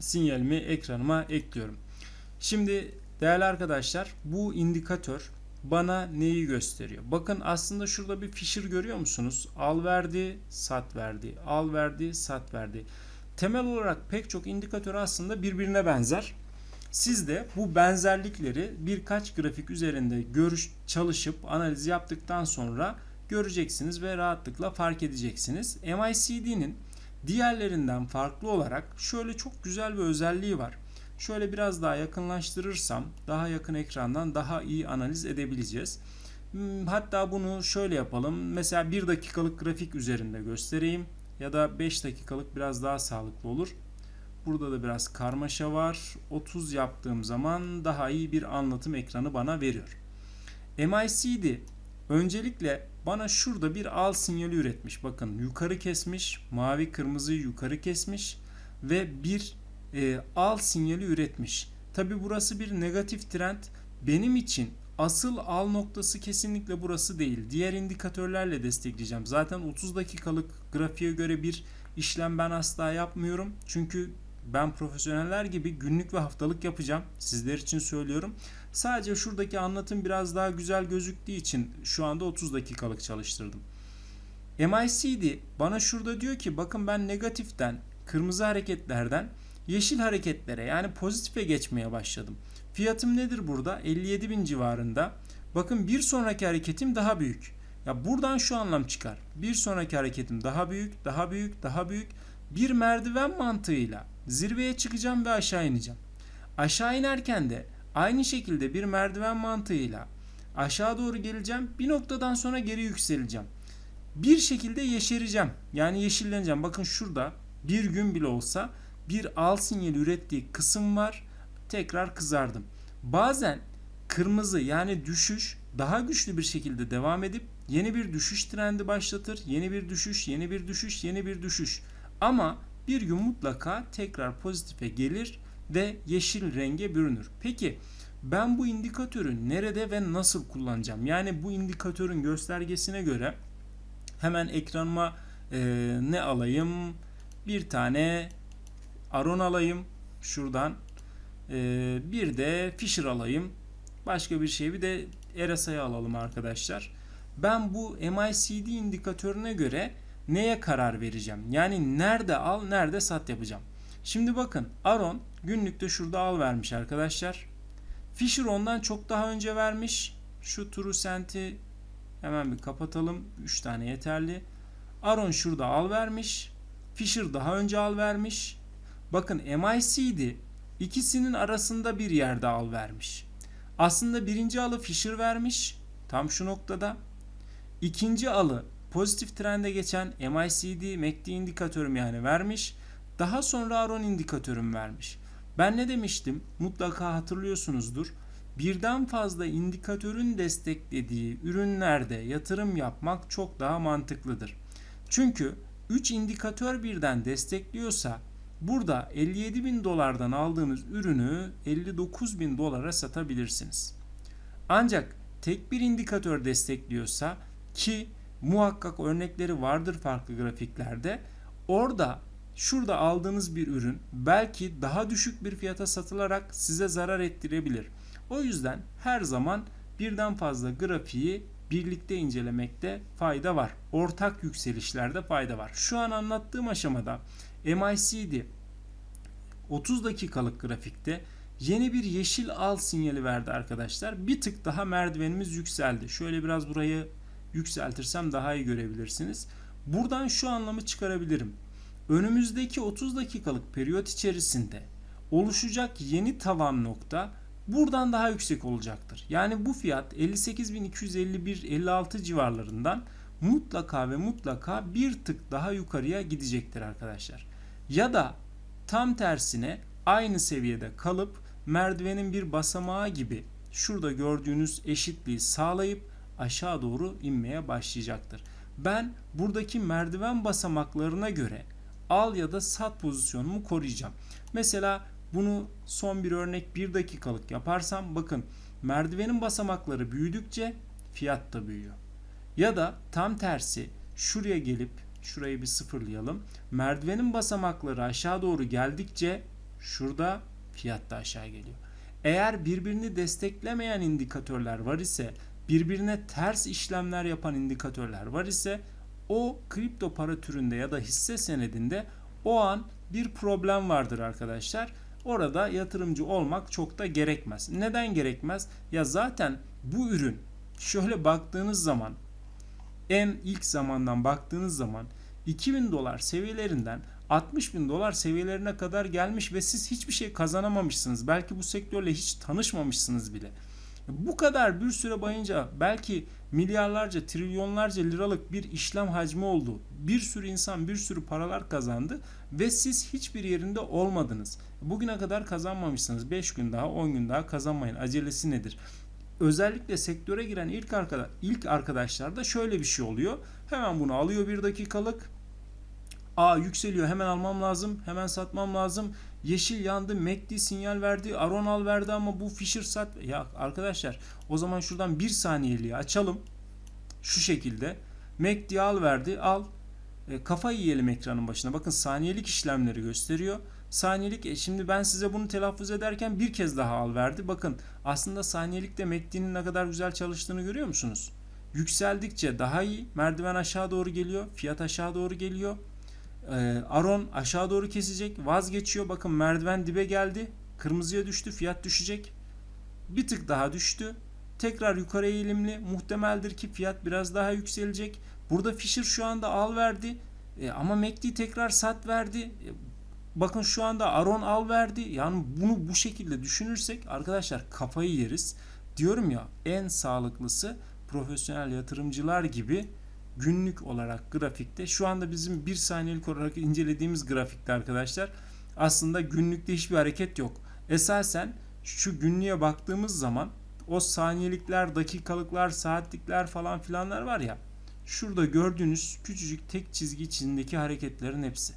sinyalimi ekranıma ekliyorum. Şimdi değerli arkadaşlar bu indikatör bana neyi gösteriyor? Bakın aslında şurada bir Fisher görüyor musunuz? Al verdi, sat verdi. Al verdi, sat verdi. Temel olarak pek çok indikatör aslında birbirine benzer. Siz de bu benzerlikleri birkaç grafik üzerinde görüş çalışıp analiz yaptıktan sonra göreceksiniz ve rahatlıkla fark edeceksiniz. MICD'nin diğerlerinden farklı olarak şöyle çok güzel bir özelliği var. Şöyle biraz daha yakınlaştırırsam daha yakın ekrandan daha iyi analiz edebileceğiz. Hmm, Hatta bunu şöyle yapalım. Mesela 1 dakikalık grafik üzerinde göstereyim ya da 5 dakikalık biraz daha sağlıklı olur. Burada da biraz karmaşa var. 30 yaptığım zaman daha iyi bir anlatım ekranı bana veriyor. MICD öncelikle bana şurada bir al sinyali üretmiş. Bakın yukarı kesmiş, mavi kırmızıyı yukarı kesmiş ve bir e, al sinyali üretmiş. Tabi burası bir negatif trend. Benim için asıl al noktası kesinlikle burası değil. Diğer indikatörlerle destekleyeceğim. Zaten 30 dakikalık grafiğe göre bir işlem ben asla yapmıyorum. Çünkü ben profesyoneller gibi günlük ve haftalık yapacağım. Sizler için söylüyorum. Sadece şuradaki anlatım biraz daha güzel gözüktüğü için şu anda 30 dakikalık çalıştırdım. MICD bana şurada diyor ki bakın ben negatiften, kırmızı hareketlerden yeşil hareketlere yani pozitife geçmeye başladım. Fiyatım nedir burada? 57 bin civarında. Bakın bir sonraki hareketim daha büyük. Ya buradan şu anlam çıkar. Bir sonraki hareketim daha büyük, daha büyük, daha büyük. Bir merdiven mantığıyla zirveye çıkacağım ve aşağı ineceğim. Aşağı inerken de aynı şekilde bir merdiven mantığıyla aşağı doğru geleceğim. Bir noktadan sonra geri yükseleceğim. Bir şekilde yeşereceğim. Yani yeşilleneceğim. Bakın şurada bir gün bile olsa bir al sinyali ürettiği kısım var. Tekrar kızardım. Bazen kırmızı yani düşüş daha güçlü bir şekilde devam edip yeni bir düşüş trendi başlatır. Yeni bir düşüş, yeni bir düşüş, yeni bir düşüş. Ama bir gün mutlaka tekrar pozitife gelir ve yeşil renge bürünür. Peki ben bu indikatörü nerede ve nasıl kullanacağım? Yani bu indikatörün göstergesine göre hemen ekranıma e, ne alayım? Bir tane Aron alayım şuradan. E, bir de Fisher alayım. Başka bir şey bir de RSI'yi alalım arkadaşlar. Ben bu MICD indikatörüne göre neye karar vereceğim? Yani nerede al, nerede sat yapacağım. Şimdi bakın Aron günlükte şurada al vermiş arkadaşlar. Fisher ondan çok daha önce vermiş. Şu Trucent'i hemen bir kapatalım. 3 tane yeterli. Aron şurada al vermiş. Fisher daha önce al vermiş. Bakın MICD ikisinin arasında bir yerde al vermiş. Aslında birinci alı Fisher vermiş. Tam şu noktada. İkinci alı pozitif trende geçen MICD MACD indikatörüm yani vermiş. Daha sonra Aron indikatörüm vermiş. Ben ne demiştim? Mutlaka hatırlıyorsunuzdur. Birden fazla indikatörün desteklediği ürünlerde yatırım yapmak çok daha mantıklıdır. Çünkü 3 indikatör birden destekliyorsa burada 57 bin dolardan aldığınız ürünü 59 bin dolara satabilirsiniz. Ancak tek bir indikatör destekliyorsa ki muhakkak örnekleri vardır farklı grafiklerde orada şurada aldığınız bir ürün belki daha düşük bir fiyata satılarak size zarar ettirebilir. O yüzden her zaman birden fazla grafiği birlikte incelemekte fayda var. Ortak yükselişlerde fayda var. Şu an anlattığım aşamada MICD 30 dakikalık grafikte yeni bir yeşil al sinyali verdi arkadaşlar. Bir tık daha merdivenimiz yükseldi. Şöyle biraz burayı yükseltirsem daha iyi görebilirsiniz. Buradan şu anlamı çıkarabilirim. Önümüzdeki 30 dakikalık periyot içerisinde oluşacak yeni tavan nokta buradan daha yüksek olacaktır. Yani bu fiyat 58.251-56 civarlarından mutlaka ve mutlaka bir tık daha yukarıya gidecektir arkadaşlar. Ya da tam tersine aynı seviyede kalıp merdivenin bir basamağı gibi şurada gördüğünüz eşitliği sağlayıp aşağı doğru inmeye başlayacaktır. Ben buradaki merdiven basamaklarına göre al ya da sat pozisyonumu koruyacağım. Mesela bunu son bir örnek 1 dakikalık yaparsam bakın merdivenin basamakları büyüdükçe fiyat da büyüyor. Ya da tam tersi şuraya gelip şurayı bir sıfırlayalım. Merdivenin basamakları aşağı doğru geldikçe Şurada fiyat da aşağı geliyor. Eğer birbirini desteklemeyen indikatörler var ise, birbirine ters işlemler yapan indikatörler var ise o kripto para türünde ya da hisse senedinde o an bir problem vardır arkadaşlar. Orada yatırımcı olmak çok da gerekmez. Neden gerekmez? Ya zaten bu ürün şöyle baktığınız zaman en ilk zamandan baktığınız zaman 2000 dolar seviyelerinden 60 bin dolar seviyelerine kadar gelmiş ve siz hiçbir şey kazanamamışsınız. Belki bu sektörle hiç tanışmamışsınız bile. Bu kadar bir süre boyunca belki milyarlarca, trilyonlarca liralık bir işlem hacmi oldu. Bir sürü insan bir sürü paralar kazandı ve siz hiçbir yerinde olmadınız. Bugüne kadar kazanmamışsınız. 5 gün daha, 10 gün daha kazanmayın. Acelesi nedir? Özellikle sektöre giren ilk arkadaş, ilk arkadaşlarda şöyle bir şey oluyor. Hemen bunu alıyor bir dakikalık. Aa yükseliyor hemen almam lazım. Hemen satmam lazım. Yeşil yandı. MACD sinyal verdi. Aron al verdi ama bu Fisher sat. Ya arkadaşlar o zaman şuradan bir saniyeliği açalım. Şu şekilde. MACD al verdi. Al. E, kafa yiyelim ekranın başına. Bakın saniyelik işlemleri gösteriyor. Saniyelik e, şimdi ben size bunu telaffuz ederken bir kez daha al verdi. Bakın aslında saniyelikte MACD'nin ne kadar güzel çalıştığını görüyor musunuz? Yükseldikçe daha iyi. Merdiven aşağı doğru geliyor. Fiyat aşağı doğru geliyor. Ee, Aron aşağı doğru kesecek. Vazgeçiyor. Bakın merdiven dibe geldi. Kırmızıya düştü. Fiyat düşecek. Bir tık daha düştü. Tekrar yukarı eğilimli. Muhtemeldir ki fiyat biraz daha yükselecek. Burada Fisher şu anda al verdi. E, ama MACD tekrar sat verdi. E, bakın şu anda Aron al verdi. Yani bunu bu şekilde düşünürsek arkadaşlar kafayı yeriz. Diyorum ya en sağlıklısı profesyonel yatırımcılar gibi günlük olarak grafikte şu anda bizim bir saniyelik olarak incelediğimiz grafikte arkadaşlar aslında günlükte hiçbir hareket yok. Esasen şu günlüğe baktığımız zaman o saniyelikler, dakikalıklar, saatlikler falan filanlar var ya şurada gördüğünüz küçücük tek çizgi içindeki hareketlerin hepsi.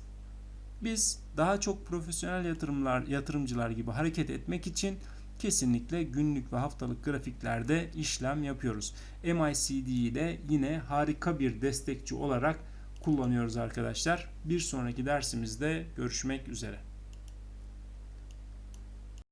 Biz daha çok profesyonel yatırımlar, yatırımcılar gibi hareket etmek için kesinlikle günlük ve haftalık grafiklerde işlem yapıyoruz. MICD'yi de yine harika bir destekçi olarak kullanıyoruz arkadaşlar. Bir sonraki dersimizde görüşmek üzere.